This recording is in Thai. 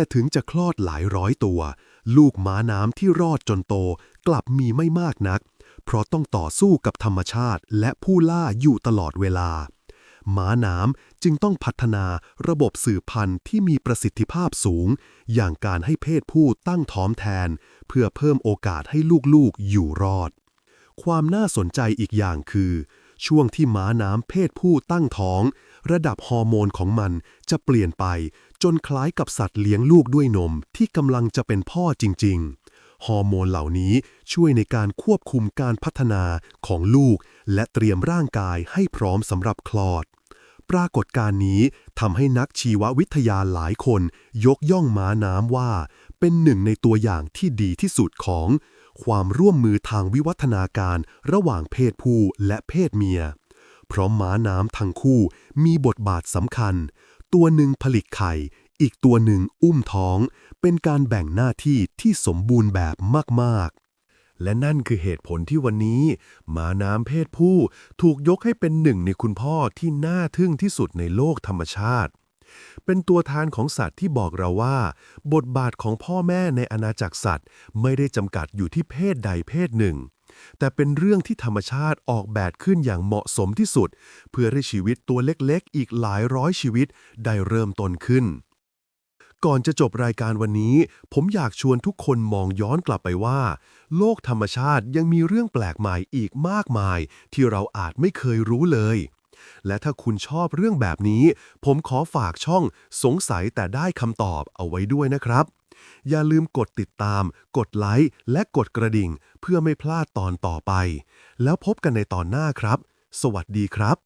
แต่ถึงจะคลอดหลายร้อยตัว ลูกม้าน้ำที่รอดจนโตกลับมีไม่มากนัก เพราะต้องต่อสู้กับธรรมชาติและผู้ล่าอยู่ตลอดเวลา ม้าน้ำจึงต้องพัฒนาระบบสืบพันธุ์ที่มีประสิทธิภาพสูง อย่างการให้เพศผู้ตั้งท้องแทน เพื่อเพิ่มโอกาสให้ลูกๆอยู่รอด ความน่าสนใจอีกอย่างคือ ช่วงที่ม้าน้ำเพศผู้ตั้งท้อง ระดับฮอร์โมนของมันจะเปลี่ยนไป จนคล้ายกับสัตว์เลี้ยงลูกด้วยนมที่กำลังจะเป็นพ่อจริง ๆ ฮอร์โมนเหล่านี้ช่วยในการควบคุมการพัฒนาของลูก และเตรียมร่างกายให้พร้อมสำหรับคลอดปรากฏการณ์นี้ทำให้นักชีววิทยาหลายคน ยกย่องม้าน้ำว่า เป็นหนึ่งในตัวอย่างที่ดีที่สุดของ ความร่วมมือทางวิวัฒนาการระหว่างเพศผู้และเพศเมีย เพราะม้าน้ำทั้งคู่มีบทบาทสำคัญ ตัวหนึ่งผลิตไข่ อีกตัวหนึ่งอุ้มท้อง เป็นการแบ่งหน้าที่ที่สมบูรณ์แบบมากๆและนั่นคือเหตุผลที่วันนี้ม้าน้ำเพศผู้ถูกยกให้เป็นหนึ่งในคุณพ่อที่น่าทึ่งที่สุดในโลกธรรมชาติ เป็นตัวแทนของสัตว์ที่บอกเราว่า บทบาทของพ่อแม่ในอาณาจักรสัตว์ ไม่ได้จำกัดอยู่ที่เพศใดเพศหนึ่ง แต่เป็นเรื่องที่ธรรมชาติออกแบบขึ้นอย่างเหมาะสมที่สุด เพื่อให้ชีวิตตัวเล็กๆ อีกหลายร้อยชีวิตได้เริ่มต้นขึ้นก่อนจะจบรายการวันนี้ ผมอยากชวนทุกคนมองย้อนกลับไปว่า โลกธรรมชาติยังมีเรื่องแปลกใหม่อีกมากมาย ที่เราอาจไม่เคยรู้เลย และถ้าคุณชอบเรื่องแบบนี้ ผมขอฝากช่องสงสัยแต่ได้คำตอบเอาไว้ด้วยนะครับ อย่าลืมกดติดตาม กดไลค์ และกดกระดิ่ง เพื่อไม่พลาดตอนต่อไป แล้วพบกันในตอนหน้าครับ สวัสดีครับ